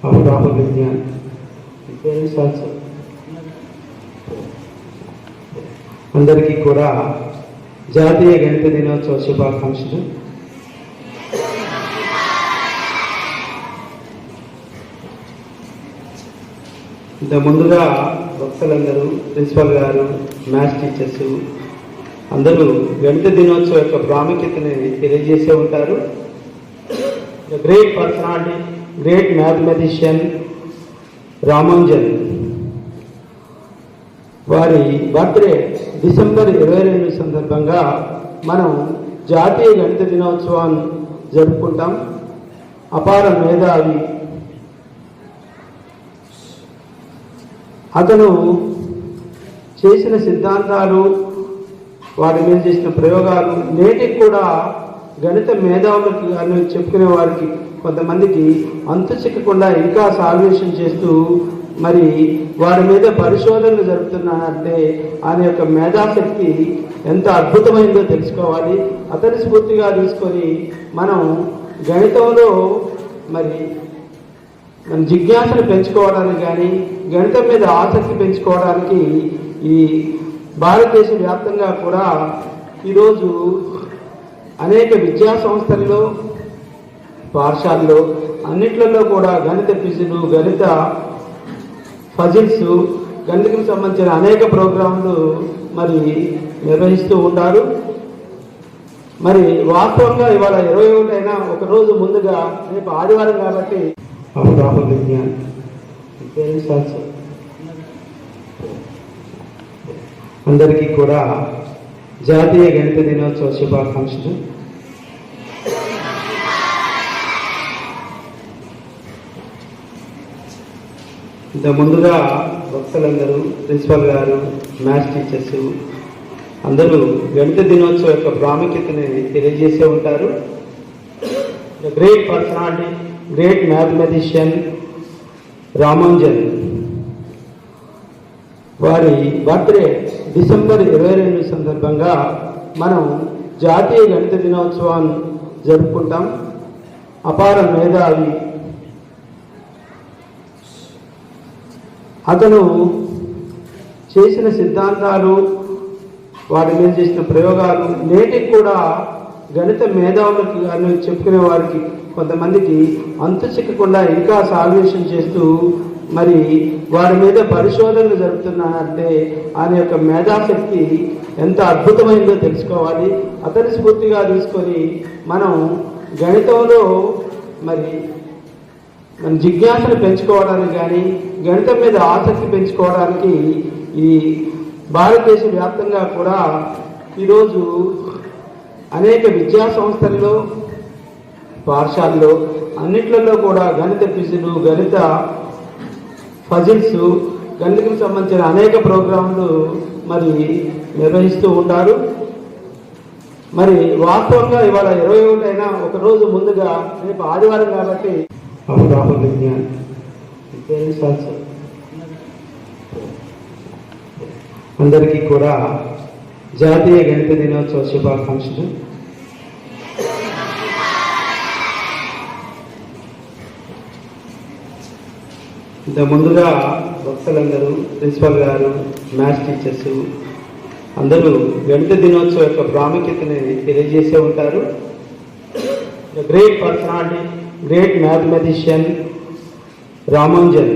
our Rahu Vigyan. Parents also. అందరికీ కూడా జాతీయ గణిత దినోత్సవ శుభాకాంక్షలు ఇంత ముందుగా భక్తులందరూ ప్రిన్సిపల్ గారు మ్యాథ్స్ టీచర్స్ అందరూ గణిత దినోత్సవం యొక్క ప్రాముఖ్యతని తెలియజేసే ఉంటారు great personality great mathematician Ramanujan వారి బర్త్డే డిసెంబర్ ఇరవై రెండు సందర్భంగా మనం జాతీయ గణిత దినోత్సవాన్ని జరుపుకుంటాం. అపార మేధావి. అతను చేసిన సిద్ధాంతాలు వారి మీద చేసిన ప్రయోగాలు నేటికి కూడా గణిత మేధావులకు అని చెప్పుకునే వారికి కొంతమందికి అంతు చిక్కకుండా ఇంకా సాల్వేషన్ చేస్తూ మరి వారి మీద పరిశోధనలు జరుపుతున్నానంటే ఆయన యొక్క మేధాశక్తి ఎంత అద్భుతమైందో తెలుసుకోవాలి. అతని స్ఫూర్తిగా తీసుకొని మనం గణితంలో మరి మన జిజ్ఞాసను పెంచుకోవడానికి కానీ గణితం మీద ఆసక్తి పెంచుకోవడానికి ఈ భారతదేశ వ్యాప్తంగా కూడా ఈరోజు అనేక విద్యా సంస్థల్లో పాఠశాలలో అన్నిట్లలో కూడా గణిత క్విజులు గణిత ఫజిల్స్ గణితకు సంబంధించిన అనేక ప్రోగ్రాంలు మరి నిర్వహిస్తూ ఉంటారు. మరి వాస్తవంగా ఇవాళ ఇరవై ఒకటైనా అయినా ఒక రోజు ముందుగా రేపు ఆదివారం కాబట్టి రాహుల్ విజ్ఞాన్. పేరెంట్స్ ఆల్సో అందరికీ కూడా జాతీయ గణిత దినోత్సవ శుభాకాంక్షలు. ఇంత ముందుగా భక్తులందరూ ప్రిన్సిపల్ గారు మ్యాథ్స్ టీచర్స్ అందరూ గణిత దినోత్సవం యొక్క ప్రాముఖ్యతని తెలియజేసే ఉంటారు. Great personality great mathematician Ramanujan వారి బర్త్డే డిసెంబర్ ఇరవై రెండు సందర్భంగా మనం జాతీయ గణిత దినోత్సవాన్ని జరుపుకుంటాం. అపార మేధావి అతను చేసిన సిద్ధాంతాలు వాటి మీద చేసిన ప్రయోగాలు నేటికి కూడా గణిత మేధావులకు అని చెప్పుకునే వారికి కొంతమందికి అంతు చిక్కకుండా ఇంకా సాల్వేషన్ చేస్తూ మరి వారి మీద పరిశోధనలు జరుపుతున్నానంటే ఆయన యొక్క మేధాశక్తి ఎంత అద్భుతమైందో తెలుసుకోవాలి. అతని స్ఫూర్తిగా తీసుకొని మనం గణితంలో మరి మన జిజ్ఞాసను పెంచుకోవడానికి కానీ గణితం మీద ఆసక్తి పెంచుకోవడానికి ఈ భారతదేశ వ్యాప్తంగా కూడా ఈరోజు అనేక విద్యా సంస్థల్లో పాఠశాలలో అన్నిట్లలో కూడా గణిత క్విజులు గణిత ఫజిల్స్ గణితకు సంబంధించిన అనేక ప్రోగ్రాంలు మరి నిర్వహిస్తూ ఉంటారు. మరి వాస్తవంగా ఇవాళ ఇరవై ఒకటైనా అయినా ఒక రోజు ముందుగా రేపు ఆదివారం కాబట్టి అందరికీ కూడా జాతీయ గణిత దినోత్సవ శుభాకాంక్షలు. ఇంత ముందుగా భక్తులందరూ ప్రిన్సిపల్ గారు మ్యాథ్స్ టీచర్స్ అందరూ గణిత దినోత్సవం యొక్క ప్రాముఖ్యతని తెలియజేసే ఉంటారు. Great personality great mathematician Ramanujan